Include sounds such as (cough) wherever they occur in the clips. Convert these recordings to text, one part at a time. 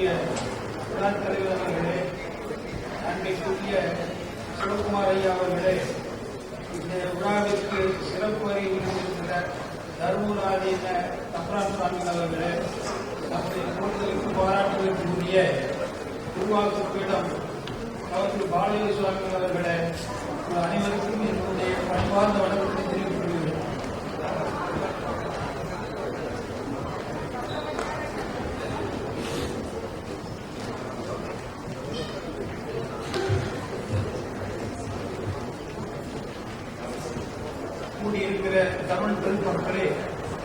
போற்றிக்குரிய விழாத் தலைவர் அவர்களே அன்பிற்குரிய சிவகுமார் ஐயா அவர்களே இந்த விழாவிற்கு சிறப்பு அறிவித்திருக்கிற தர்மராஜின தப்ரான் சுவாமி அவர்களே நம்முடைய கூடுதலுக்கு பாராட்டுவதற்குரிய உருவாக்கு பீடம் அவர்கள் பாலய சுவாமி அவர்களே அனைவருக்கும் என்னுடைய பணிவார்ந்த வணக்கத்தை தெரிவித்துக் கொள்கிறேன் கூடியிருக்கிற தமிழ் பெருமக்களே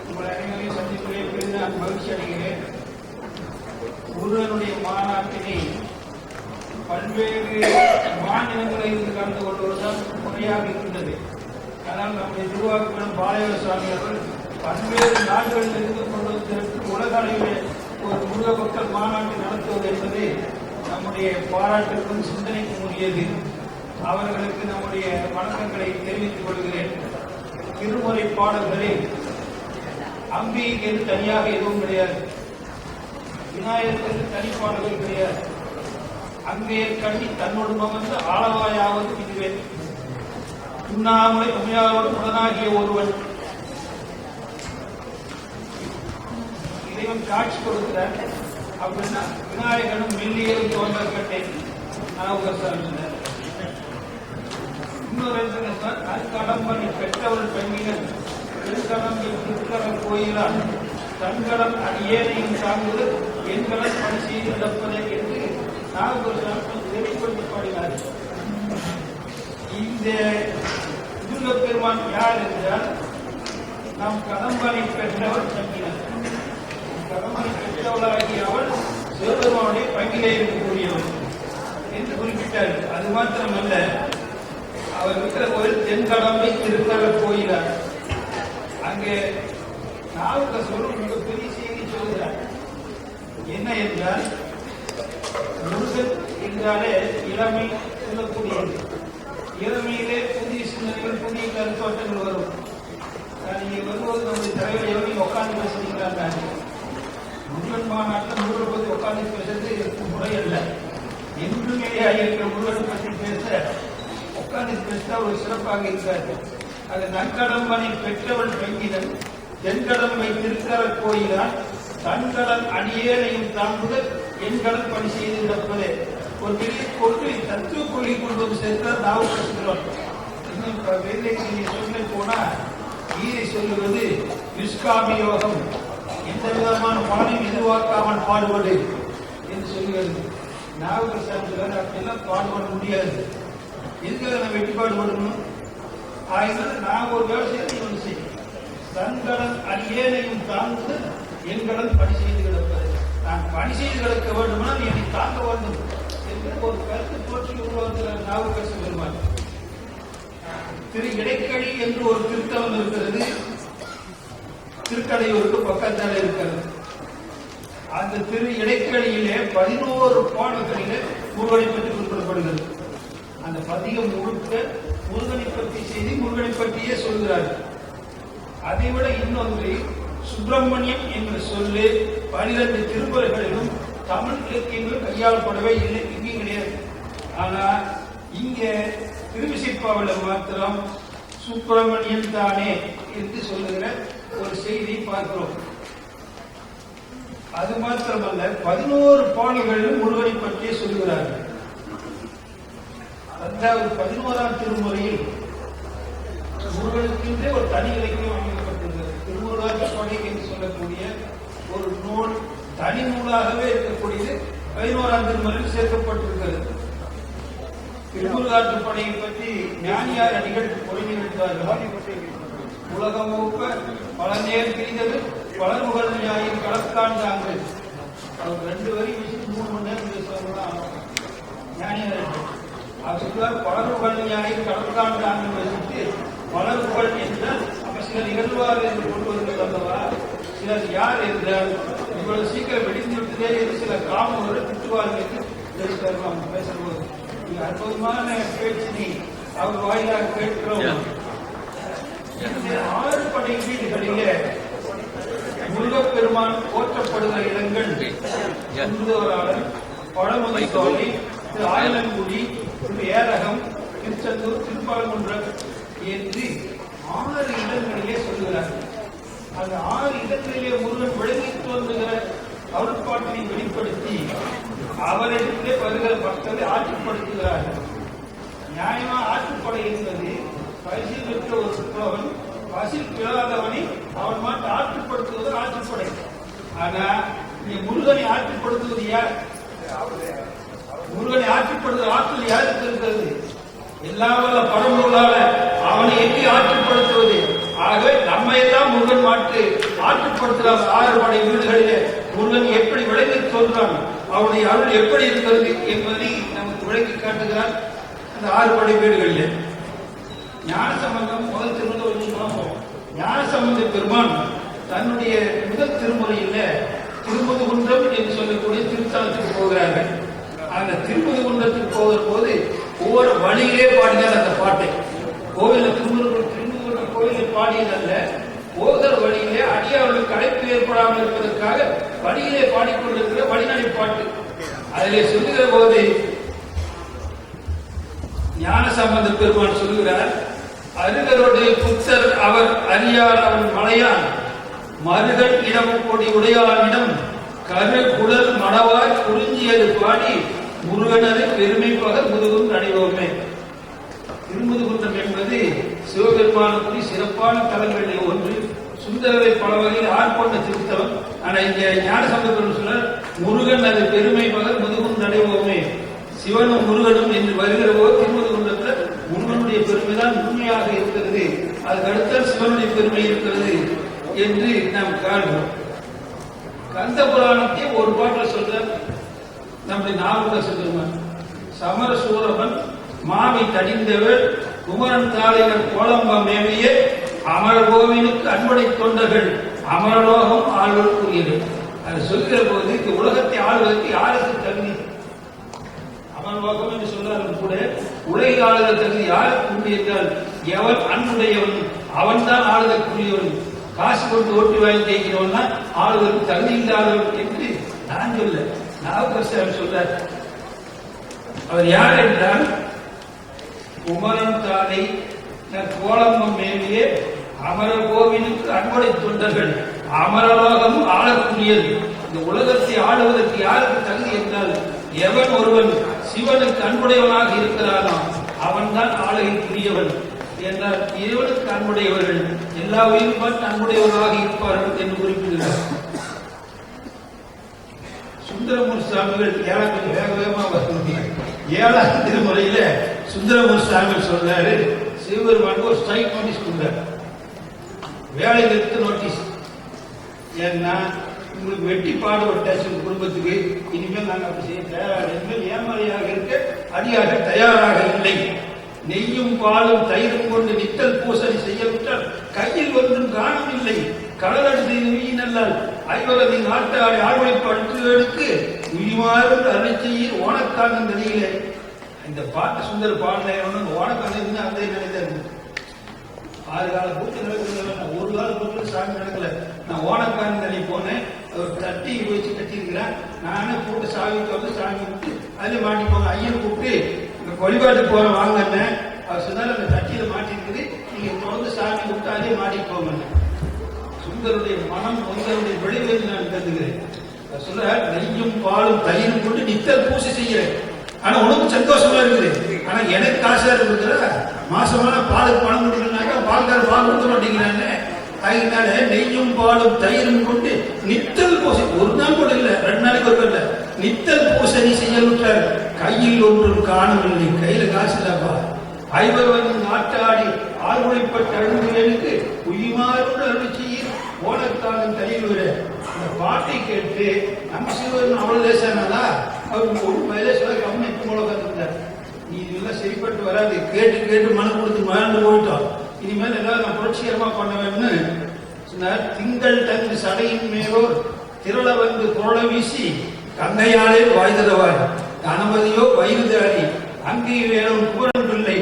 உங்கள் அனைவரையும் சந்திப்பிலே பெரிது நான் மகிழ்ச்சி அடைகிறேன் முருகனுடைய மாநாட்டினை பல்வேறு மாநிலங்களில் இருந்து கலந்து கொள்வதுதான் முறையாக இருக்கின்றது ஆனால் நம்முடைய திருவாக்குடன் பாளைய சுவாமி அவர்கள் பல்வேறு நாடுகளில் இருந்து கொண்டு வந்து உலக அளவிலே ஒரு முருக மக்கள் மாநாட்டை நடத்துவது என்பது நம்முடைய பாராட்டுக்கும் சிந்தனைக்கும் உரியது. அவர்களுக்கு நம்முடைய வணக்கங்களை தெரிவித்துக் கொள்கிறேன். திருமுறை பாடல்களில் அம்பிகைக்கு என்று தனியாக எதுவும் கிடையாது. விநாயகருக்கு தனிப்பாடல்கள் கிடையாது. அங்கே கண்ணி தன்னோடு மகந்து ஆளவாயாவது இதுவே உண்ணாமலை உமையாவோடு உடனாகிய ஒருவன் தெய்வம் காட்சி கொடுக்கிறார் அப்படின்னா விநாயகனும் மெல்லியலும் தோன்ற கட்டேன் நாவுகர் இன்னொரு இடத்துல சொன்னார், நற்கடம்பனை பெற்றவள் பெண்ணினர். பெருங்கடம்பை திருக்கடல் கோயிலால் தன்கடம் அடியேனையும் சார்ந்து என்கடன் பணி செய்து நடப்பதை என்று நாகபுரம் வெளிப்படுத்தி பாடினார். இந்த முருகப் பெருமான் யார் என்றால் நாம் கடம்பனை பெற்றவர் தங்கினார் கடம்பனை பெற்றவளாகிய அவள் சிவபெருமானுடைய பங்கிலே இருக்கக்கூடியவள் என்று குறிப்பிட்டார். அது மாத்திரமல்ல அவர் இருக்கிற கோயில் தென்கடம்பை திருத்தல கோயிலார். அங்கே நாவுக்க சொல்லும் மிகப்பெரிய செய்தி சொல்கிறார். என்ன என்றால் முருகன் என்றாலே இளமை சொல்லக்கூடியது இளமையிலே புதிய சிந்தனைகள் புதிய கருத்தோட்டங்கள் வரும். நீங்க இங்கே வரும்போது நம்முடைய தலைவர் எவரையும் உட்கார்ந்து பேசுகிறாங்க முருகன் மாநாட்டில் முருகனை பற்றி உட்கார்ந்து பேசுறது முறை அல்ல என்றுமே இருக்கிற முருகனை பற்றி பேச உட்கார்ந்து பேசினா ஒரு சிறப்பாக இருக்காது அது நற்கடம்பனை பெற்றவள் பெண்கினன் தென்கடம்பை திருக்கர கோயிலால் தன்கடல் அடியேனையும் தாங்குதல் என்கடன் பணி செய்து நடப்பதே ஒரு பெரிய கொண்டு தத்துவ கொள்கை கொண்டு வந்து சேர்த்தால் தாவப்படுத்துகிறோம் இன்னும் இப்ப வேலை சொல்ல போனா கீதை சொல்லுவது யுஷ்காபியோகம் எந்த விதமான பலனையும் எதிர்பார்க்காமல் பாடுபடு என்று சொல்கிறது. நாவுக்கர் சாமி அப்படியெல்லாம் பாடுபட முடியாது. எதுக்காக நம்ம வெட்டி பாடுபடணும்? ஆயினால் நான் ஒரு வேலை ஒன்று செய்யும் தன்கடன் அடியேனையும் என் கடன் பணி செய்து கிடப்பது. நான் பணி செய்து கிடக்க வேண்டுமானால் நீ என்னை தாங்க வேண்டும் என்று ஒரு கருத்து தோற்றி உருவாக்குகிற நாவுக்கரசு பெருமாள் திரு இடைக்கடி என்று ஒரு திருத்தலம் இருக்கிறது. திருக்கடையூருக்கு பக்கத்தில் இருக்கிறது. அந்த திரு இடைக்கழியிலே பதினோரு பாடல்களிலே முருகனை பற்றி குறிப்பிடப்படுகிறது. அந்த பதிகம் முழுக்க முருகனை பற்றி செய்தி முருகனை பற்றியே சொல்கிறார். அதைவிட இன்னொன்று சுப்பிரமணியம் என்ற சொல்லு பனிரெண்டு திருமுறைகளிலும் தமிழ் இலக்கியங்களும் கையாளப்படவே இல்லை இங்கேயும் கிடையாது. ஆனா இங்க திருவிசைப்பாவில் மாத்திரம் சுப்பிரமணியன் தானே என்று சொல்லுகிற ஒரு செய்தி பார்க்கிறோம். அது மாத்திரமல்ல பதினோரு பாடல்களிலும் முருகனை பற்றியே சொல்லுகிறார்கள். அதாவது பதினோராம் திருமுறையில் முருகனுக்கென்றே ஒரு தனி இலக்கியம் அமைக்கப்பட்டிருக்கிறது. திருமுருகாட்சி படை என்று சொல்லக்கூடிய ஒரு நூல் தனி நூலாகவே இருக்கக்கூடியது பதினோராம் திருமுறையில் சேர்க்கப்பட்டிருக்கிறது. திருமுருகாற்று படையை பற்றி ஞானியார் அடிகள் உரை நிகழ்த்தார்கள் உலகம் முழுக்க பல நேர் பிரிந்தது பலர்முகல் ஞாயிறு கலக்காண்டாங்கள் அவர் ரெண்டு வரி வச்சு மூணு மணி நேரம் பேசுவாங்க ஞானியார் அவர் சொல்வார் பலர்முகல் ஞாயிறு கலக்காண்டாங்கள் வச்சுட்டு பலர்முகல் என்றால் அப்ப சிலர் நிகழ்வார் என்று கொண்டு வருகிறது அல்லவா? சிலர் யார் என்றால் இவ்வளவு சீக்கிரம் வெடிந்து விட்டதே என்று சில காமர்கள் திட்டுவார்கள் என்று பேசுவார்கள் அவங்க பேசும்போது அற்புதமான பேச்சினை அவர் வாயிலாக கேட்கிறோம். ஆறு படை வீடுகளிலே முருகப்பெருமான் போற்றப்படுகிற இடங்கள் குருதவராளர் பழமுதி தோழி திரு ஆயலங்குடி திரு ஏரகம் திருச்செந்தூர் திருப்பரங்குன்றம் என்று ஆறு இடங்களிலே சொல்லுகிறார்கள் அந்த ஆறு இடங்களிலே முருகன் விளங்கி தோன்றுகிற அருட்பாட்டினை வெளிப்படுத்தி அவரிடத்திலே வருகிற மக்களை ஆட்சிப்படுத்துகிறார்கள் நியாயமா ஆற்றுப்படை என்பது பரிசில் பெற்ற ஒரு சிற்பவன் பசில் பிழாதவனை அவன் மாட்டு ஆற்றுப்படுத்துவது ஆற்றுப்படை ஆனா நீ முருகனை ஆற்றுப்படுத்துவது யார்? முருகனை ஆற்றுப்படுத்துவது ஆற்றல் யாருக்கு இருக்கிறது? எல்லா வல்ல பரம்பொருளால அவனை எப்படி ஆற்றுப்படுத்துவது ஆகவே நம்ம எல்லாம் முருகன் மாட்டு ஆற்றுப்படுத்துகிறார் ஆறு படை வீடுகளிலே. முருகன் எப்படி விளங்கி தோன்றான் அவனுடைய அருள் எப்படி இருக்கிறது என்பதை நமக்கு விளக்கி காட்டுகிறார் அந்த ஆறு படை வீடுகளிலே. ஞான சம்பந்தம் முதல் திருமுறை வச்சு பார்ப்போம் ஞான சம்பந்த பெருமான் தன்னுடைய முதல் திருமுறையில திருமுதுகுன்றம் என்று சொல்லக்கூடிய திருத்தலத்துக்கு போகிறார்கள். அந்த திருமுதுகுன்றத்துக்கு போகிற போது ஒவ்வொரு வழியிலே பாடினார் அந்த பாட்டை. கோவில திருமுருகன் திருமுருகன் கோவிலில் பாடியதல்ல. போகிற வழியிலே அடியார்களுக்கு அழைப்பு ஏற்படாமல் இருப்பதற்காக வழியிலே பாடிக்கொண்டிருக்கிற வழிநடை பாட்டு. அதிலே சொல்லுகிற போது ஞான சம்பந்த பெருமான் சொல்லுகிறார் அருகருடைய புத்தர் அவர் அறியார் அவன் மலையான். மருகன் இடம் கொடி உடையானிடம் கரு குடல் மணவாய் குறிஞ்சியது பாடி முருகனது பெருமை பக முதுகும் நடைவோமே திருமுதுகுன்றம் என்பது சிவபெருமானுக்கு சிறப்பான தலங்களில் ஒன்று. சுந்தரரை பல வகையில் ஆட்கொண்ட திருத்தலம். ஆனா இங்க ஞான சம்பந்தம் சொல்ல முருகன் அது பெருமை பகல் முதுகும் நடைவோமே சிவனும் முருகனும் என்று வருகிற போது சிவனுடைய பெருமைதான் உண்மையாக இருக்கிறது. அதுக்கு அடுத்த சிவனுடைய பெருமை இருக்கிறது என்று நாம் காண்போம் கந்த புராணத்தை ஒரு பாட்டில் சொல்ற நம்முடைய நாவல சொல்லுவான் சமரசூரவன் மாமி தடிந்தவர் குமரன் தாளினர் கோலம்ப மேவிய அமர கோவிலுக்கு அன்படை தொண்டர்கள் அமரலோகம் ஆள்வதற்குரியது அது சொல்கிற போது இந்த உலகத்தை ஆள்வதற்கு யாருக்கு தகுதி? அமரலோகம் என்று சொன்னாலும் கூட உலகை ஆளுகிற யாருக்கு உண்டு என்றால் எவன்? அன்புடையவன். அவன் தான் ஆளுதற்குரியவன். காசு கொண்டு ஓட்டு வாங்கி ஜெயிக்கிறவன் தான் ஆளுதற்கு தகுதி இல்லாதவன் என்று நான் சொல்ல. நாவுக்கரசர் சொல்றார். அவர் யார் என்றால் குமரன் தாதை கோலம்பம் மேலே அமர கோவிலுக்கு அன்படை தொண்டர்கள். அமரலோகம் ஆளக்கூடியது. இந்த உலகத்தை ஆளுவதற்கு யாருக்கு தகுதி என்றால் எவன் ஒருவன்? சிவனுக்கு அன்புடையவனாக இருக்கிறானோ? அவன்தான் ஆளுகைக்குரியவன் என்றால் இறைவனுக்கு அன்புடையவர்கள் எல்லா உயிரும் பார்த்து அன்புடையவர்களாக இருப்பார்கள் என்று குறிப்பிடுகிறார். சுந்தரமூர் சுவாமிகள் ஏழாம் வேக வேகமா வருது ஏழாம் திருமுறையில சுந்தரமூர் சுவாமிகள் சொன்னாரு சிவபெருமானுக்கு ஒரு ஸ்ட்ரைக் நோட்டீஸ் கொடுத்தார் வேலை நிறுத்த நோட்டீஸ் ஏன்னா உங்களுக்கு வெட்டி பாடுபட்டாச்சு உங்க குடும்பத்துக்கு இனிமேல் நாங்கள் அப்படி செய்ய தயாராக இனிமேல் ஏமாளியாக இருக்க அடியாக தயாராக இல்லை. நெய்யும் பாலும் தயிரும் கொண்டு நித்தல் பூசணி செய்யவிட்டால் கையில் ஒன்றும் காணவில்லை கடலடி நல்லால் ஐவரது நாட்டாடி ஆழ்வைப்படுத்துவதற்கு உயிமாறும் அருச்செய்யில் ஓனக்காங்க நிலையிலே இந்த பாட்டு சுந்தர பாடலையான ஓனக்காங்க அந்த நிலைதான் ஆறு கால கூட்டு நடக்கிறது நான் ஒரு கால கூட்டு சாமி நடக்கல. நான் ஓனக்காரன் நிலை போனேன். அவர் தட்டி வச்சு கட்டியிருக்கிறார் நானே போட்டு சாமி வந்து சாமி விட்டு அதில் மாட்டிப்போங்க ஐயன் கூப்பிட்டு இந்த வழிபாட்டு போற வாங்கினேன் அவர் சொன்னார் அந்த தட்டியில மாட்டிருக்குது. நீங்க தொடர்ந்து சாமி விட்டு அதே மாட்டிப்போங்க சுந்தருடைய மனம் உங்களுடைய விளைவு நான் கருதுகிறேன். அவர் சொல்ற நெய்யும் பாலும் தயிரும் கொண்டு நித்தல் பூசை செய்கிறேன் ஆனா உனக்கு சந்தோஷமா இருக்குது. ஆனா எனக்கு காசா இருக்குதுல மாசமான பாலுக்கு பணம் கொடுக்கலனாக்கா பால்கார பால் கொடுக்க மாட்டேங்கிறாங்க அதனால நெய்யும் பாலும் தயிரும் கொண்டு நித்தல் பூசை ஒரு நாள் கூட இல்லை ரெண்டு நாளைக்கு ஒரு இல்லை நித்தல் பூசணி செய்ய கையில் ஒன்றும் காணவில்லை. கையில காசு இல்லப்பா ஐவர் நாட்டாடி ஆர்வலைப்பட்ட அழுகுகளுக்கு உயிமாரோடு அருள் செய்ய ஓனத்தாலும் கையில் விட அந்த பாட்டை கேட்டு நம்ம சிவன் அவ்வளவு லேசானதா? அவர் ஒரு மேலே சொல்ல கம்மி போல மூலம் நீ இதெல்லாம் சரிப்பட்டு வராது. கேட்டு கேட்டு மனம் கொடுத்து மறந்து போயிட்டோம். இனிமேல் ஏதாவது நான் புரட்சிகரமா பண்ண வேணும்னு சொன்னார். திங்கள் தங்கு சடையின் மேலோர் திரள வந்து குரல வீசி கங்கையாலே வாய்தரவாய் கணபதியோ வயிறுதாரி அங்கே வேணும் குமரன் பிள்ளை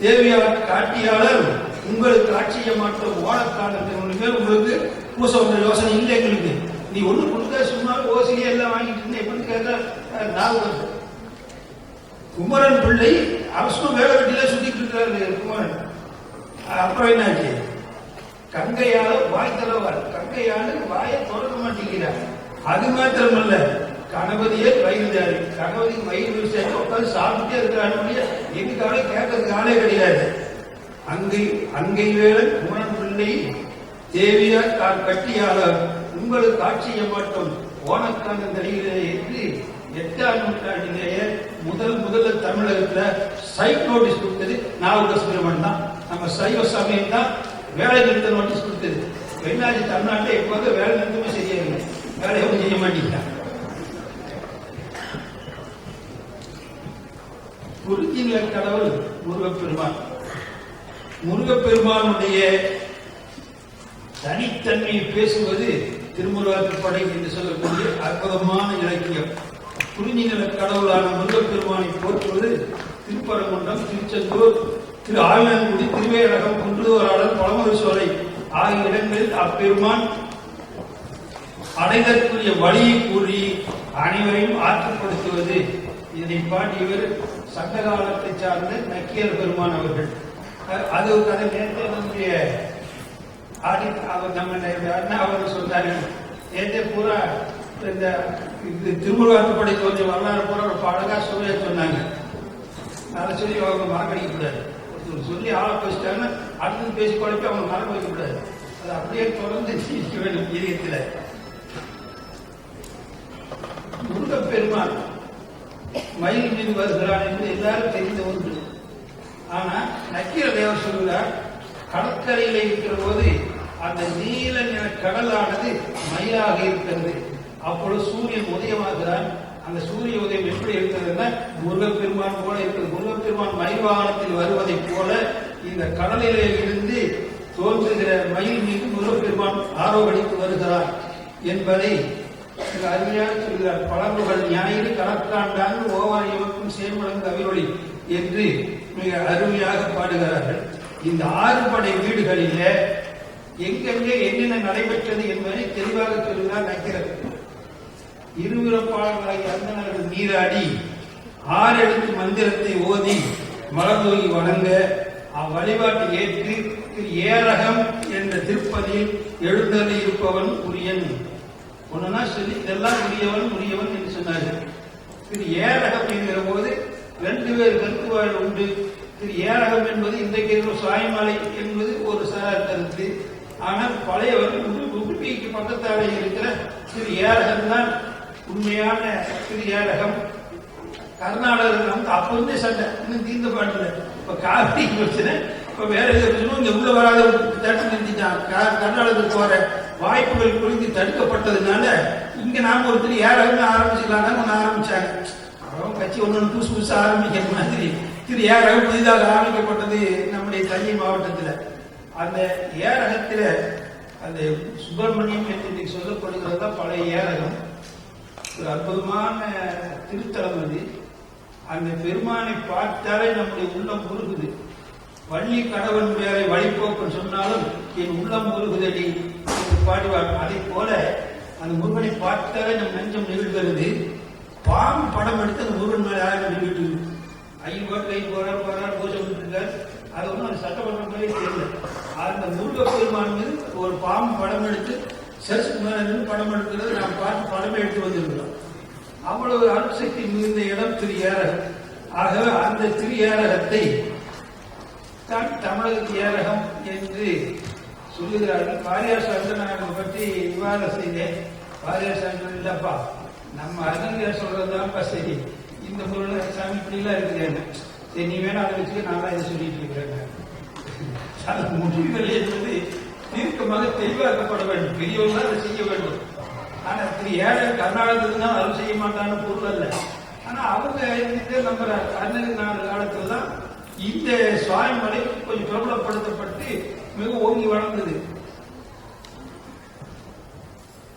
தேவியார் காட்டியாளர் உங்களுக்கு ஆட்சிய ஓடக்காலத்தை ஓணக்காலத்தினுடைய உங்களுக்கு பூச வந்த யோசனை இல்லை எங்களுக்கு. நீ ஒண்ணு கொடுக்க சும்மா ஓசிலியே எல்லாம் வாங்கிட்டு இருந்தேன் எப்படின்னு கேட்டா அஹ், குமரன் பிள்ளை அரசும் வேலை வெட்டியில சுத்திட்டு இருக்காரு குமரன். அப்புறம் என்னாச்சு கங்கையால வாய் தளவார் கங்கையால வாயை திறக்க மாட்டேங்கிறார். அது மாத்திரமல்ல கணபதியே வயிறுதாரி கணபதி வயிறு விவசாயம் உட்காந்து சாப்பிட்டே இருக்கிறாரு எங்களுக்காக கேட்கறதுக்கு ஆளே கிடையாது. அங்கை அங்கை வேலை குமரன் பிள்ளை தேவியார் தான் கட்டியாளர். உங்களுக்கு ஆட்சிய மாட்டோம் ஓனக்கான தெரிகிறது என்று எட்டாம் நூற்றாண்டிலேயே முதல் முதல்ல தமிழகத்துல சைட் நோட்டீஸ் கொடுத்தது நாவுக்க சுப்பிரமணியன் தான். நம்ம சைவ சமயம் தான் வேலை நிறுத்த நோட்டீஸ் கொடுத்தது வெண்ணாச்சி தமிழ்நாட்டில் எப்போது வேலை நிறுத்தமே செய்யவில்லை வேலை எதுவும் செய்ய மாட்டேங்கிறாங்க குறிஞ்சிநில கடவுள் முருகப்பெருமான். முருகப்பெருமானுடைய தனித்தன்மையை பேசுவது திருமுருகாற்றுப்படை என்று சொல்லக்கூடிய அற்புதமான இலக்கியம். குறிஞ்சிநில கடவுளான முருகப்பெருமானை போற்றுவது திருப்பரங்குன்றம் திருச்செந்தூர் திரு ஆழ்வான்குடி திருவேரகம் குன்றுவராளர் பழமுறை சோலை ஆகிய இடங்களில் அப்பெருமான் அடைதற்குரிய வழியை கூறி அனைவரையும் ஆற்றுப்படுத்துவது. இதனை பாடியவர் சங்க காலத்தை சார்ந்த நக்கியர் பெருமான் அவர்கள். அது கதை நேரத்தை நம்முடைய ஆடி அவர் நம்ம அண்ணா அவர் சொன்னாரு நேற்றே பூரா இந்த இது திருமுருகாற்றுப்படை கொஞ்சம் வரலாறு பூரா ஒரு அழகா சொல்லிய சொன்னாங்க. அதை சொல்லி அவங்க வாக்களிக்க கூடாது சொல்லி ஆள பேசிட்டாங்கன்னா அடுத்தது பேசி குழப்பி அவங்க மரம் வைக்க கூடாது அது அப்படியே தொடர்ந்து ஜீவிக்க வேண்டும் இதயத்தில் முருகப்பெருமான் மயில் மீது வருகிறான் என்று எல்லாரும் தெரிந்த ஒன்று. ஆனா நக்கீர தேவர் சொல்கிறார் கடற்கரையில இருக்கிற போது அந்த நீல நிற கடலானது மயிலாக இருக்கிறது. அப்பொழுது சூரியன் உதயமாகிறான் அந்த சூரிய உதயம் எப்படி இருக்கிறதுன்னா முருகப்பெருமான் போல இருக்கிறது முருகப்பெருமான் மயில் வாகனத்தில் வருவதைப் போல இந்த கடலிலே இருந்து தோன்றுகிற மயில் மீது முருகப்பெருமான் ஆரோகணித்து வருகிறார் என்பதை மிக அருமையாக சொல்கிறார். பழம்புகள் ஞாயிறு ஓவாய் ஓவாரியோக்கும் சேர்மலங்கு அவிரொளி என்று மிக அருமையாக பாடுகிறார்கள். இந்த ஆறு படை வீடுகளிலே எங்கெங்கே என்னென்ன நடைபெற்றது என்பதை தெளிவாக சொல்கிறார் நக்கிறது இருவிறப்பாளர்களாகிய அந்தனர்கள் நீராடி ஆறு எழுத்து மந்திரத்தை ஓதி மலர்தூகி வணங்க அவ்வழிபாட்டை ஏற்று திரு ஏரகம் என்ற திருப்பதியில் எழுந்தருளி இருப்பவன் உரியன். ஒன்னா சொல்லி இதெல்லாம் உரியவன் உரியவன் என்று சொன்னார்கள். திரு ஏரகம் என்கிற போது ரெண்டு பேர் கருத்துவாழ் உண்டு. திரு ஏரகம் என்பது இன்றைக்கு இருக்கிற என்பது ஒரு சார் கருத்து. ஆனால் பழையவர் உடுப்பிக்கு பக்கத்தாலே இருக்கிற திரு ஏரகம் தான் உண்மையான திரு ஏரகம் கர்நாடகத்தில் வந்து அப்ப இருந்தே சண்டை. இன்னும் தீர்ந்த பாட்டுல. இப்ப காவிரி பிரச்சனை. இப்ப வேற எது பிரச்சனை? இங்க உள்ள வராத தடுத்து நிறுத்திட்டான் கர்நாடகத்துக்கு போற வாய்ப்புகள் குறித்து தடுக்கப்பட்டதுனால இங்க நாம ஒருத்தர் ஏறவே ஆரம்பிச்சுக்கலாம் ஒண்ணு ஆரம்பிச்சாங்க. அப்புறம் கட்சி ஒண்ணு புதுசு புதுசு புதுசா ஆரம்பிக்கிற மாதிரி திரு ஏரகம் புதிதாக ஆரம்பிக்கப்பட்டது நம்முடைய தஞ்சை மாவட்டத்துல. அந்த ஏரகத்துல அந்த சுப்பிரமணியம் என்று சொல்லப்படுகிறது தான் பழைய ஏரகம் ஒரு அற்புதமான திருத்தலம் அது. அந்த பெருமானை பார்த்தாலே நம்முடைய உள்ளம் உருகுது. வள்ளி கடவன் பேரை வழிபோக்குன்னு சொன்னாலும் என் உள்ளம் உருகுதடி பாடுவார். அதை போல அந்த முருகனை பார்த்தாலே நம் நெஞ்சம் நிகழ்கிறது. பாம்பு படம் எடுத்து அந்த முருகன் மேலே யாரும் நிகழ்ட்டு ஐயோ கை போறார் போறார் பூஜை பண்ணிருக்கார் அது ஒன்றும் அந்த சட்டமன்ற மாதிரி தெரியல அந்த முருக பெருமான் மீது ஒரு பாம்பு படம் எடுத்து சரசுக்கு படம் எடுக்கிறது நாம் பார்த்து படமே எடுத்து வந்திருக்கிறோம். அவ்வளவு அணுசக்தி மிகுந்த இடம் திரு ஏரகம் ஆகவே அந்த திரு ஏரகத்தை தான் தமிழகத்து ஏரகம் என்று சொல்லுகிறார்கள். வாரியார் சந்திரநாயகம் பற்றி விவாதம் செய்தேன். வாரியார் சந்திரன் இல்லப்பா நம்ம அறிஞர் சொல்றதுதான்ப்பா சரி. இந்த பொருள் சாமி இப்படிலாம் இருக்கிறேன் சரி நீ வேணா அதை வச்சுக்க நான் தான் இதை சொல்லிட்டு இருக்கிறேன். (laughs) அது முடிவுகள் என்பது தீர்க்கமாக தெளிவாக்கப்பட வேண்டும் பெரியவங்க அதை செய்ய வேண்டும். ஆனா திரு ஏழை கர்நாடகத்துக்கு தான் அருள் செய்ய மாட்டான்னு பொருள் அல்ல. ஆனா அவங்க இதை நம்புறாங்க? அண்ணன் காலத்துல தான் இந்த சுவாமிமலை கொஞ்சம் பிரபலப்படுத்தப்பட்டு மிக ஓங்கி வளர்ந்தது.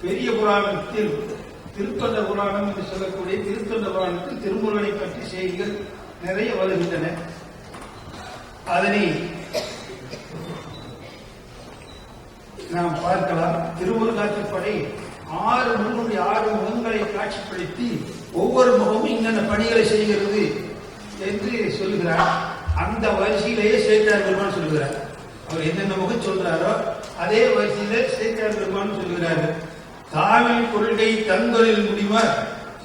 பெரிய புராணத்தில் திருத்தொண்ட புராணம் என்று சொல்லக்கூடிய திருத்தொண்ட புராணத்தில் திருமுருகனை பற்றி செய்திகள் நிறைய வருகின்றன. அதனை நாம் பார்க்கலாம் திருமுருகாற்றுப்படை ஆறு முகங்களுடைய ஆறு முகங்களை காட்சிப்படுத்தி ஒவ்வொரு முகமும் இன்னென்ன பணிகளை செய்கிறது என்று சொல்கிறார் அந்த வரிசையிலேயே சேட்டார் பெருமான் சொல்கிறார் அவர் என்னென்ன முகம் சொல்றாரோ அதே வரிசையில சேட்டார் பெருமான் சொல்கிறார் தாமில் கொள்கை தந்தொழில் முடிவர்.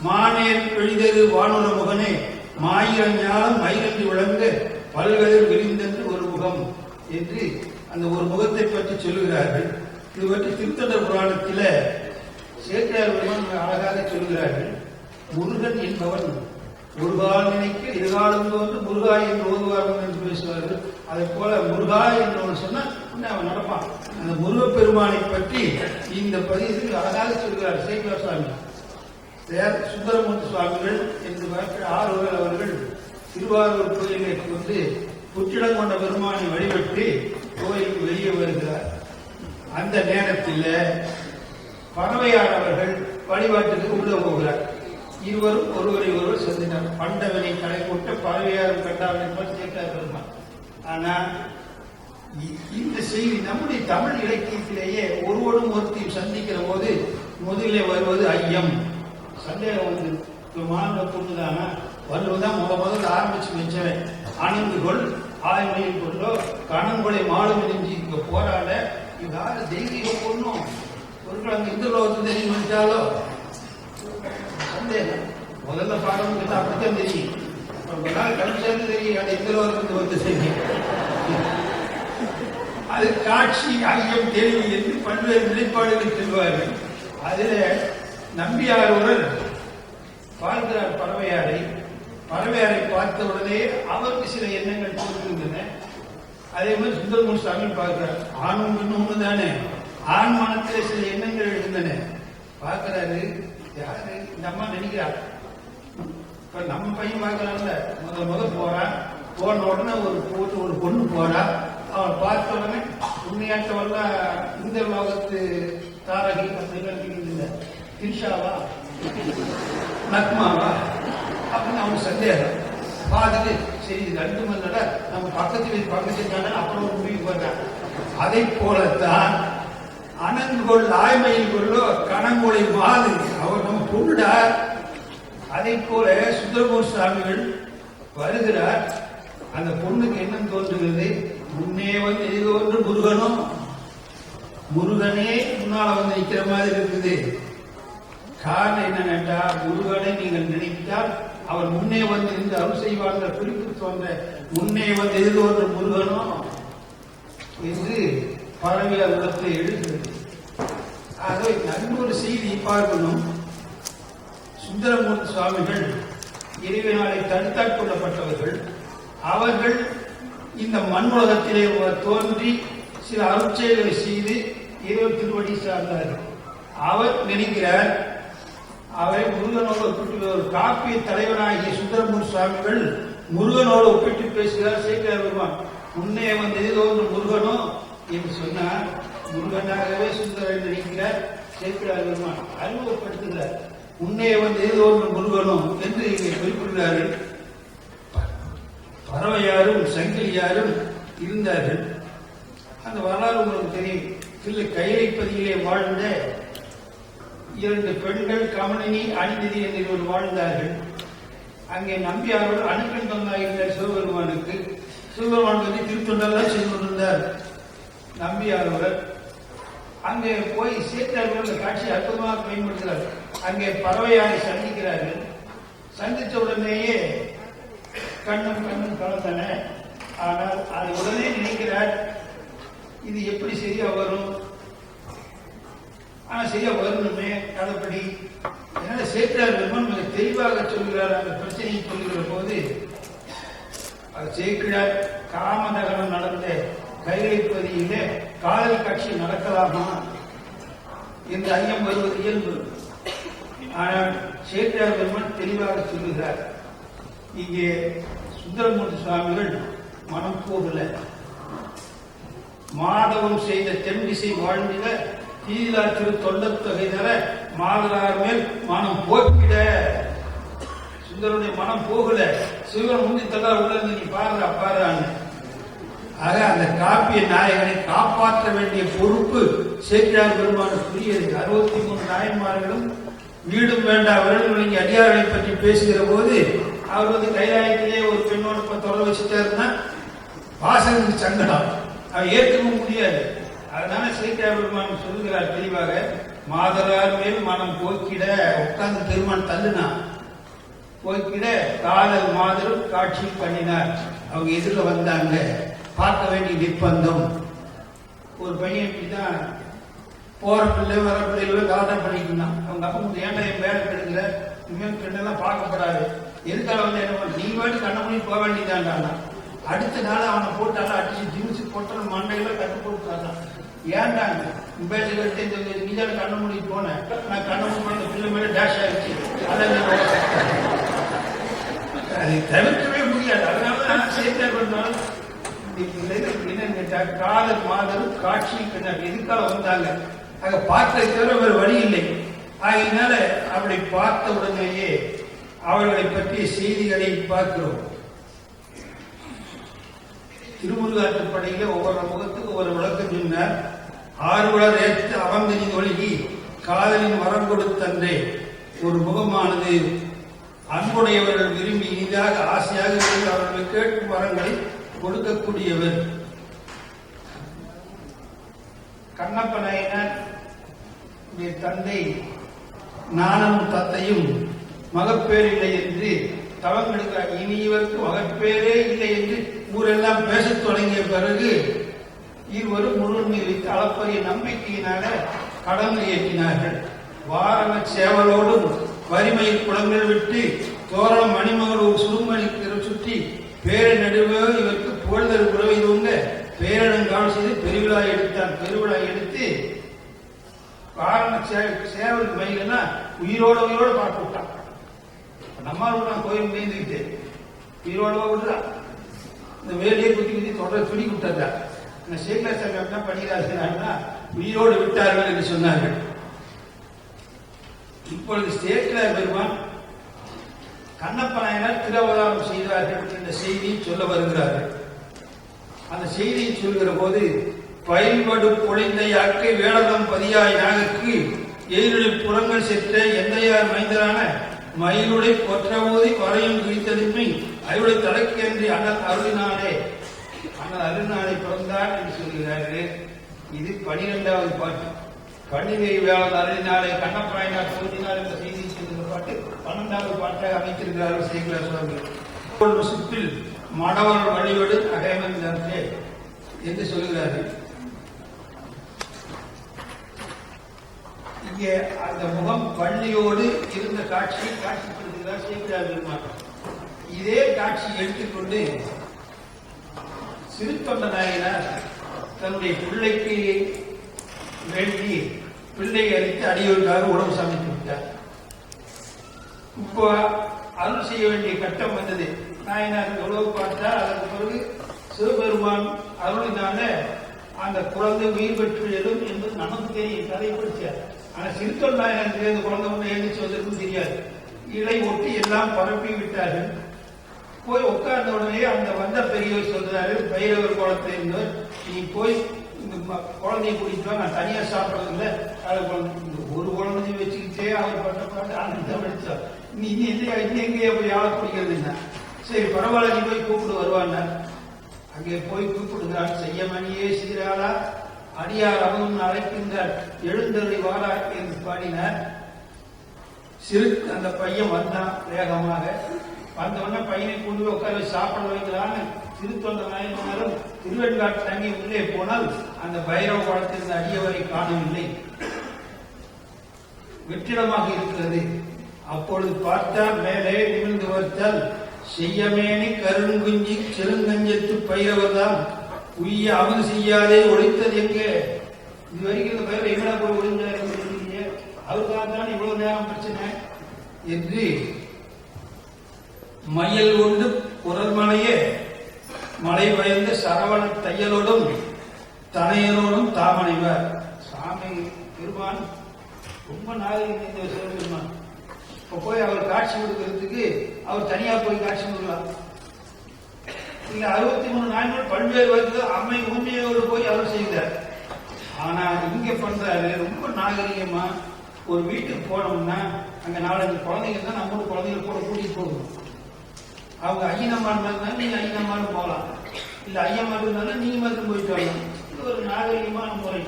மானேர் பிழிதரு வானுர முகனே. மாயிரம் ஞானம் மயிலன்றி விளங்க பல்கதிர் விரிந்தென்று ஒரு முகம் என்று அந்த ஒரு முகத்தை பற்றி சொல்லுகிறார்கள். இது பற்றி திருத்தொண்டர் புராணத்தில் சேக்கிரார் பெருமான் அழகாக சொல்கிறார்கள் முருகன் என்பவன் ஒரு கால் நினைக்க இருகாலம் தோன்று முருகா என்று ஓதுவார்கள் என்று பேசுவார்கள். அதை போல முருகா என்று சொன்னால் அவன் நடப்பான். அந்த முருகப்பெருமானை பற்றி இந்த பதிவில் அழகாக சொல்கிறார் சேகர சுவாமி. சுந்தரமூர்த்தி சுவாமிகள் என்று பார்க்கிற ஆறுவர் அவர்கள் திருவாரூர் கோயிலை வந்து புற்றிடம் கொண்ட பெருமானை வழிபட்டு கோயிலுக்கு வெளியே வருகிறார். அந்த நேரத்தில் பறவையானவர்கள் வழிபாட்டுக்கு உள்ள போகிறார். இருவரும் ஒருவரை ஒருவர் சந்தினார் பண்டவனை கடை போட்டு பறவையாரும் கண்டாவனை போல் கேட்டார் பெருமான் ஆனா இந்த செய்தி நம்முடைய தமிழ் இலக்கியத்திலேயே ஒருவரும் ஒருத்தையும் சந்திக்கிற போது முதலிலே வருவது ஐயம். சந்தேகம் வந்து மாணவ பொண்ணுதானா வள்ளுவதான் முத முதல்ல ஆரம்பிச்சு வச்சவன். அணிந்து கொள் ஆய்மையில் கொண்டோ கணங்குளை மாலும் நெஞ்சு இங்க போராட இது தெய்வீக பொண்ணும் ஒரு அங்க இந்த லோகத்து தெரியும் வச்சாலோ சந்தேகம். முதல்ல பாடம் அப்படித்தான் தெரியும். ரொம்ப நாள் கழிச்சாலும் தெரியும் அது இந்த லோகத்துக்கு வந்து செய்யும் அது காட்சி ஐயம் தெளிவு என்று பல்வேறு நிலைப்பாடுகள் செல்வார்கள். அதில் நம்பியார் ஒருவர் பார்க்கிறார் பறவையாரை பறவையாரை பார்த்த உடனே அவருக்கு சில எண்ணங்கள் தோன்றுகின்றன. அதே மாதிரி சுந்தரமூர் சாமி பார்க்கிறார். ஆணும் பெண்ணும் ஒன்று தானே ஆண் மனத்தில் சில எண்ணங்கள் இருந்தன பார்க்கிறாரு யாரு? இந்த அம்மா நினைக்கிறார் இப்ப நம்ம பையன் பார்க்கலாம்ல முத முத போறான் போன உடனே ஒரு போட்டு ஒரு பொண்ணு போறா. அவன் பார்த்த உடனே உண்மையாட்டவெல்லாம் இந்த லோகத்து தாரகி இந்த திரிஷாவா நக்மாவா? அப்படின்னு அவனுக்கு சந்தேகம். பார்த்துட்டு சரி இது ரெண்டு மணி நம்ம பக்கத்து வீட்டு பக்கத்து தானே அப்புறம் ஒரு முடிவு பண்ணேன் அதை போலத்தான் அனங்கொள் ஆய்மையில் கொள்ளோ கணங்கொலை மாது அவர் நம்ம பொண்ணுடா அதை போல சுந்தரமூர் சுவாமிகள் வருகிறார். அந்த பொண்ணுக்கு என்ன தோன்றுகிறது? முன்னே வந்து ஏதோ ஒன்று முருகனும் முருகனே முன்னால வந்து நிக்கிற மாதிரி இருக்குது. காரணம் என்னன்னா முருகனை நீங்கள் நினைத்தால் அவர் முன்னே வந்து இந்த அருள் செய்வார்கள் குறிப்பு தோன்ற முன்னே வந்து ஏதோ ஒன்று முருகனும் என்று பரவிய உள்ளத்தை எழுதுகிறது. ஆகவே நன்னொரு செய்தி பார்க்கணும் சுந்தரமூர்த்தி சுவாமிகள் இறைவனாலே தடுத்தாற் கொள்ளப்பட்டவர்கள் அவர்கள் இந்த மண் உலகத்திலே தோன்றி சில அருட்செயல்களை செய்து இறைவன் திருவடி சார்ந்தார்கள். அவர் நினைக்கிறார் அவரை முருகனோடு ஒப்பிட்டு ஒரு காப்பிய தலைவராகிய சுந்தரமூர் சுவாமிகள் முருகனோடு ஒப்பிட்டு பேசுகிறார் சேகர் பெருமான். முன்னே வந்து ஏதோ ஒரு முருகனோ என்று சொன்னார். முருகனாகவே சுந்தரன் நினைக்கிறார் சேக்கிரார் பெருமான். அறிமுகப்படுத்துகிறார். முன்னே வந்து ஏதோ ஒன்று முருகனும் என்று இங்கே குறிப்பிடுகிறார்கள். பறவையாரும் சங்கிலியாரும் இருந்தார்கள். அந்த வரலாறு உங்களுக்கு தெரியும். தில்லை கைலைப்பதியிலே வாழ்ந்த இரண்டு பெண்கள் கமலினி அணிநிதி என்று வாழ்ந்தார்கள். அங்கே நம்பியாரோடு அணுக்கண் பங்காயிருந்தார் சிவபெருமானுக்கு சிவபெருமான் வந்து திருத்தொண்டெல்லாம் செய்து கொண்டிருந்தார். நம்பியாரோட அங்கே போய் சேர்த்தார்கள் அந்த காட்சி அற்புதமாக பயன்படுத்துகிறார். அங்கே பறவையாரை சந்திக்கிறார்கள். சந்தித்த உடனேயே கண்ணும் கண்ணும் கலந்தன. ஆனால் அதை உடனே நினைக்கிறார் இது எப்படி சரியா வரும்? ஆனா சரியா வரணுமே கதைப்படி என்னால சேர்க்கிறார் பெருமான் மிக தெளிவாக சொல்கிறார் அந்த பிரச்சனையை சொல்லுகிற போது அது சேர்க்கிறார் காமதகனம் நடந்த கைலைப்பதியிலே காதல் காட்சி நடக்கலாமா? என்று ஐயம் வருவது இயல்பு. ஆனால் சேக்கிரார் பெருமான் தெளிவாக சொல்லுகிறார் இங்கே சுந்தரமூர்த்தி சுவாமிகள் மனம் போகல. மாதவம் செய்த தென் திசை வாழ்ந்த தீதிலா திரு தொண்டத்தொகை தர மாதரார் மேல் மனம் போக்கிட சுந்தரனுடைய மனம் போகல. சிவன் முந்தி தந்தா உள்ள நீ பாருடா பாருடான்னு. ஆக அந்த காப்பிய நாயகனை காப்பாற்ற வேண்டிய பொறுப்பு சேக்கிரார் பெருமானுக்கு புரியுது அறுபத்தி மூணு நாயன்மார்களும் வீடும் வேண்டாம் வேண்டும் இங்கே அடியார்களை பற்றி பேசுகிற போது அவர் வந்து கைலாயத்திலே ஒரு பெண்ணோட இப்ப தொடர வச்சுட்டாருன்னா வாசகனுக்கு சங்கடம். அவன் ஏற்கவும் முடியாது. அதனால சேக்கிரார் பெருமான் சொல்லுகிறார் தெளிவாக மாதரார் மேல் மனம் போக்கிட உட்கார்ந்து பெருமான் தள்ளுனான் போய்க்கிட காதல் மாதரும் காட்சி பண்ணினார். அவங்க எதிரில் வந்தாங்க. பார்க்க வேண்டிய நிர்பந்தம். ஒரு பையன் இப்படிதான் போற பிள்ளை வர பிள்ளைகளோ கலாட்டம் பண்ணிக்கிட்டான். அவங்க அப்பா வந்து ஏன்டா என் வேலை கெடுக்கிற? இனிமேல் பெண்ணெல்லாம் பார்க்கப்படாது. எதுக்காக வந்து என்ன பண்ண? நீ வாட்டி கண்ண பண்ணி போக வேண்டியதான்டா அடுத்த நாள் அவனை போட்டாலும் அடிச்சு ஜிம்ஸு போட்டு மண்டையில கட்டு போட்டு ஏன்டாங்க பேச கட்டு நீ தானே கண்ண மூடி போனேன். நான் கண்ண மூடி அந்த பிள்ளை மேல டேஷ் ஆயிடுச்சு. அதை அதை தவிர்க்கவே முடியாது. அதனால தான் சேர்த்தா பண்ணாலும் என்னன்னு கேட்டா காதல் மாதம் காட்சி பின்னர் எதுக்காக வந்தாங்க? அங்க பார்த்த தவிர வேறு வழி இல்லை. ஆகையினால அப்படி பார்த்த உடனேயே அவர்களை பற்றிய செய்திகளை பார்க்கிறோம். திருமுருகாற்றுப்படையில ஒவ்வொரு முகத்துக்கு ஒரு விளக்கம் சொன்னார். ஆர்வலர் ஏற்று அவந்தனி ஒழுகி காதலின் வரம் கொடுத்தன்றே ஒரு முகமானது அன்புடையவர்கள் விரும்பி இனிதாக ஆசையாக இருந்து அவர்கள் கேட்கும் வரங்களை கொடுக்கக்கூடியவர். கண்ணப்ப நாயனர் தந்தை நானும் தத்தையும் மகப்பேறில்லை என்று தவங்களுக்கு எடுக்கிறார் இனி இவருக்கு மகப்பேரே இல்லை என்று ஊரெல்லாம் பேசத் தொடங்கிய பிறகு இருவரும் முன்னுரிமை வைத்து அளப்பரிய நம்பிக்கையினால கடமை ஏற்றினார்கள் வாரண சேவலோடும் வரிமையில் குளங்கள் விட்டு தோரணம் மணிமகள் சுருமணி சுற்றி பேர நடுவே இவருக்கு புகழ்தல் உறவை தூங்க பேரனங்கால் செய்து பெருவிழா எடுத்தான். பெருவிழா எடுத்து வாரண சேவல் மயிலனா உயிரோட உயிரோடு பார்த்து விட்டான். நம்மால் நான் கோயில் மேய்ந்துக்கிட்டு உயிரோட விடுறா. இந்த வேலையை குத்தி குத்தி தொடர துணி விட்டதா இந்த சேகர சங்கம் என்ன பண்ணிக்கிறார்கள்னா உயிரோடு விட்டார்கள் என்று சொன்னார்கள். இப்பொழுது சேக்கிரார் பெருமான் கண்ணப்ப நாயனார் திருவதாரம் செய்தார்கள் என்ற செய்தியை சொல்ல வருகிறார்கள். அந்த செய்தியை சொல்கிற போது பயில்படு பொழிந்த யாக்கை வேடதம் பதியாய் நாகக்கு எதிரொலி புறங்கள் செற்ற எந்தையார் மைந்தரான மயிலுடை ஊதி வரையும் குறித்ததின்மை அருளை என்று அண்ணல் அருளினாலே. அண்ணல் அருளினாலே பிறந்தார் என்று சொல்கிறார்கள். இது பனிரெண்டாவது பாட்டு. பண்டிகை வேளாண் அருளினாலே கண்ணப்பராயனார் சொல்லினார் என்ற செய்தி சொல்கிற பாட்டு பன்னெண்டாவது பாட்டாக அமைத்திருக்கிறார்கள் செய்கிறார் சுவாமிகள் ஒரு சுற்றில் மடவர் வழியோடு அகைமன் என்று சொல்கிறார்கள். இங்கே அந்த முகம் பள்ளியோடு இருந்த காட்சியை காட்சிப்படுத்துகிறார் சேகரா பெருமாள் இதே காட்சி எடுத்துக்கொண்டு சிறுத்தொண்ட நாயனார் தன்னுடைய பிள்ளைக்கு வேண்டி பிள்ளை அளித்து அடியோருக்காக உணவு சமைத்து விட்டார். இப்போ அருள் செய்ய வேண்டிய கட்டம் வந்தது. நாயனார் உணவு பார்த்தா அதற்கு பிறகு சிவபெருமான் அருளினால அந்த குழந்தை உயிர் பெற்றுள்ளதும் என்பது நமக்கு தெரியும். கதை படிச்சார். ஆனா சிறுத்தொல் எனக்கு அந்த குழந்தை ஒன்று எழுந்திச்சு வந்திருக்கும் தெரியாது. இலை ஒட்டி எல்லாம் பரப்பி விட்டார்கள். போய் உட்கார்ந்த உடனே அந்த வந்த பெரியவர் சொல்றாரு பைரவர் குளத்துல இருந்தவர் நீ போய் இந்த குழந்தைய கூட்டிட்டு நான் தனியா சாப்பிடறது இல்லை அது குழந்தை ஒரு குழந்தைய வச்சுக்கிட்டே அவர் பட்ட பாட்டு ஆனந்தம் அடிச்சார் நீ இன்னும் எங்கேயே போய் ஆள பிடிக்கிறதுன்னா சரி பரவாயில்ல நீ போய் கூப்பிட்டு வருவாங்க அங்கே போய் கூப்பிடுகிறார் செய்யமணியே சீராளா அடியார் அவனும் அழைக்கின்ற எழுந்தருளி வாரா என்று பாடினார். சிறு அந்த பையன் வந்தான் வேகமாக. வந்த உடனே பையனை கொண்டு போய் உட்கார சாப்பிட வைக்கலான்னு திருத்தொண்ட நாயனாரும் திருவெண்காட்டு தங்கி உள்ளே போனால் அந்த பைரவ குளத்திலிருந்து அடியவரை காணவில்லை. வெற்றிடமாக இருக்கிறது. அப்பொழுது பார்த்தால் மேலே நிமிர்ந்து வைத்தால் செய்யமேனி கருங்குஞ்சி செருங்கஞ்சத்து பைரவர்தான். உய்ய அமுது செய்யாதே ஒழித்தது எங்கே? இது வரைக்கும் இந்த பயிர் எங்கடா போய் ஒளிஞ்சாரு அவருக்காக தான் இவ்வளவு நேரம் பிரச்சனை. என்று மயல் கொண்டு குரல்மலையே மலை பயந்த சரவண தையலோடும் தனையரோடும் தாமனைவர். சாமி பெருமான் ரொம்ப நாகரிகம் இந்த பெருமான் இப்போ போய் அவர் காட்சி கொடுக்கறதுக்கு அவர் தனியா போய் காட்சி கொடுக்கலாம். இல்ல அறுபத்தி மூணு நாட்கள் பல்வேறு வந்து அம்மை உண்மையோடு போய் அவர் செய்தார் ஆனா இங்க பண்றாரு ரொம்ப நாகரிகமா ஒரு வீட்டுக்கு போனோம்னா அங்க நாலஞ்சு குழந்தைங்க தான் நம்ம ஊர் குழந்தைங்க கூட கூட்டிட்டு போகணும். அவங்க ஐயனம்மா இருந்தாலும் நீங்க ஐயனம்மான்னு போகலாம். இல்ல ஐயம்மா இருந்தாலும் நீங்க மட்டும் போயிட்டு வரலாம். இது ஒரு நாகரிகமான முறை.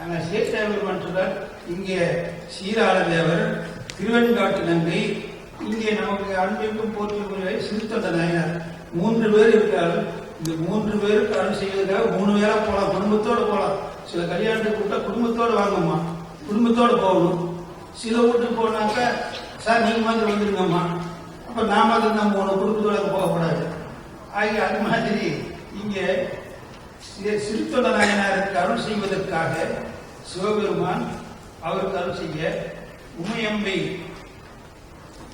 ஆனா சேத்தாவர் சொல்றார் இங்கே சீராள தேவர் திருவெண்காட்டு நங்கை இங்கே நமக்கு அன்பிற்கும் போற்றுக்குரிய சிறுத்தொண்ட நாயனார். மூன்று பேர் இருக்காரு. இந்த மூன்று பேருக்கு அருள் செய்வதற்காக மூணு பேரா போகலாம் குடும்பத்தோடு போகலாம் சில கல்யாணத்துக்கு கூப்பிட்டா குடும்பத்தோடு வாங்கம்மா. குடும்பத்தோடு போகணும். சில வீட்டுக்கு போனாக்க சார் நீங்கள் மாதிரி வந்துருங்கம்மா. அப்போ நான் மாதிரி தான் போகணும். குடும்பத்தோட போகக்கூடாது. ஆகிய அது மாதிரி இங்கே சி- சிறுத்தொண்ட நாயனாருக்கு அருள் செய்வதற்காக சிவபெருமான் அவருக்கு அருள் செய்ய உமையம்பை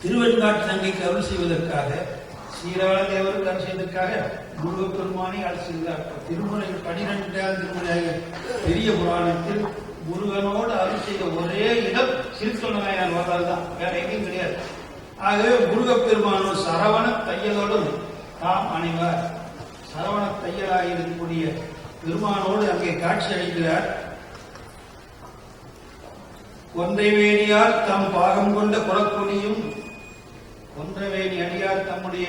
திருவெண்காட்டு தங்கைக்கு அருள் செய்வதற்காக சீராள தேவருக்கு அருள் செய்வதற்காக முருகப்பெருமானை அருள் திருமுறை பனிரெண்டாம் திருமுறையாக பெரிய புராணத்தில் முருகனோடு அருள் செய்த ஒரே இடம் சிறுத்தொண்ட நாயனார் வரலாறு தான். வேற எங்கேயும் கிடையாது. ஆகவே முருகப்பெருமானும் சரவண தையலோடும் தாம் அணைவார். சரவண தையலாக இருக்கக்கூடிய பெருமானோடு அங்கே காட்சி அளிக்கிறார். கொன்றைவேணியார் தம் பாகம் கொண்ட குலக்குடியும் கொன்றவேணி அடியார் தம்முடைய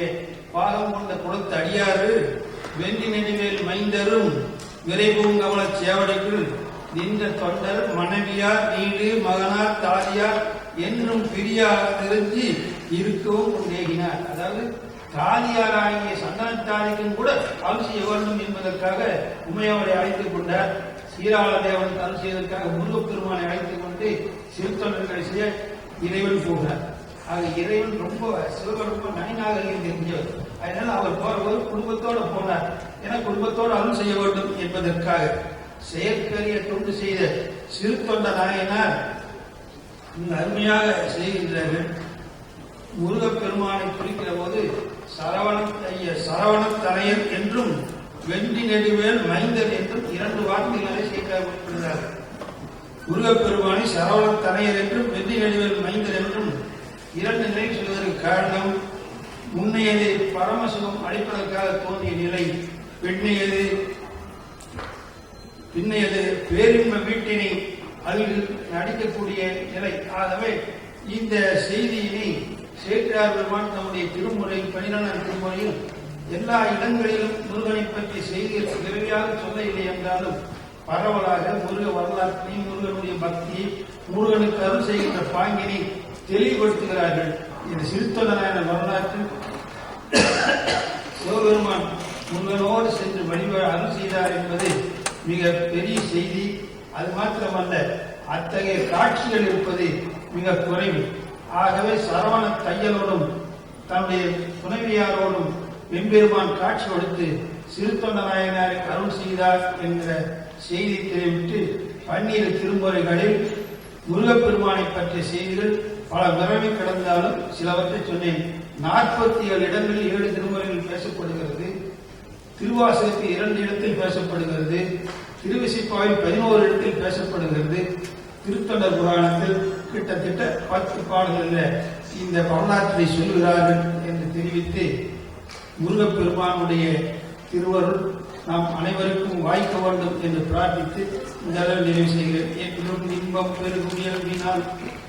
பாகம் கொண்ட குளத்து அடியாறு வெண்டி நெடுவேல் மைந்தரும் விரைபூங்கவள சேவடைக்குள் நின்ற தொண்டர் மனைவியார் நீடு மகனார் தாதியார் என்றும் பிரியார் தெரிஞ்சு இருக்கவும் உண்டேகினார் அதாவது தாதியாராகிய சந்தானத்தாரிக்கும் கூட அருள் வேண்டும் என்பதற்காக உமையவரை அழைத்துக் கொண்டார். சீராள தேவன் அருள் செய்வதற்காக முருகப்பெருமானை அழைத்துக் கொண்டு சிறுத்தொண்டர்களை செய்ய இறைவன் போகிறார். ஆக இறைவன் ரொம்ப சிவபெருமான் ரொம்ப தெரிஞ்சவர். அதனால அவர் போறவர் குடும்பத்தோடு போனார். ஏன்னா குடும்பத்தோடு அருள் செய்ய வேண்டும் என்பதற்காக. செயற்கரிய தொண்டு செய்த சிறு தொண்ட நாயனார் மிக அருமையாக செய்கின்றார்கள் முருகப்பெருமானை குறிக்கிற போது சரவண ஐய சரவண தலையர் என்றும் வெண்டி நெடுவேல் மைந்தன் என்றும் இரண்டு வார்த்தைகளை சேர்க்கிறார் முருகப்பெருமானை சரவண தலையர் என்றும் வெண்டி நெடுவேல் மைந்தர் என்றும் இரண்டு நிலை சொல்வதற்கு காரணம் முன்னையது பரமசிவம் அளிப்பதற்காக தோன்றிய நிலை பெண்ணையது பின்னையது பேரின்ப வீட்டினை அதில் நடிக்கக்கூடிய நிலை. ஆகவே இந்த செய்தியினை சேக்கிரார் பெருமான் தம்முடைய திருமுறை பதினாலாம் திருமுறையில் எல்லா இடங்களிலும் முருகனை பற்றி செய்திகள் விரைவாக சொல்ல இல்லை என்றாலும் பரவலாக முருக வரலாற்றையும் முருகனுடைய பக்தியை முருகனுக்கு அருள் செய்கின்ற பாங்கினை தெளிவுபடுத்துகிறார்கள். இது சிறுத்தொண்டரான வரலாற்றில் சிவபெருமான் முருகனோடு சென்று வழிபாடு அருள் செய்தார் என்பது மிக பெரிய செய்தி. அது மாத்திரமல்ல அத்தகைய காட்சிகள் இருப்பது மிக குறைவு. ஆகவே சரவண தையலோடும் தன்னுடைய துணைவியாரோடும் வெம்பெருமான் காட்சி கொடுத்து சிறுத்தொண்டநாயனாரை அருள் செய்தார் என்ற செய்தி தெரிவித்து பன்னீர் திருமுறைகளில் முருகப்பெருமானை பற்றிய செய்திகள் பல நிறமை கடந்தாலும் சிலவற்றை சொன்னேன். நாற்பத்தி ஏழு இடங்களில் ஏழு திருமுறைகள் பேசப்படுகிறது. திருவாசகத்தில் இரண்டு இடத்தில் பேசப்படுகிறது. திருவிசைப்பாவில் பதினோரு இடத்தில் பேசப்படுகிறது. திருத்தொண்டர் புராணத்தில் கிட்டத்தட்ட பத்து பாடல்களில் இந்த வரலாற்றை சொல்கிறார்கள் என்று தெரிவித்து முருகப்பெருமானுடைய திருவருள் நாம் அனைவருக்கும் வாய்க்க வேண்டும் என்று பிரார்த்தித்து இந்த அளவில் நிறைவு செய்கிறேன். என்றும் இன்பம் பெருகுடியல்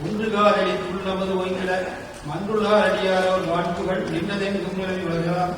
ஒன்று காதலில் உள்ளமது ஒய்கிட மன்றுள்ளார் அடியாரோர் வான்புகள் நின்றதெங்கும் நிலவி வருகலாம்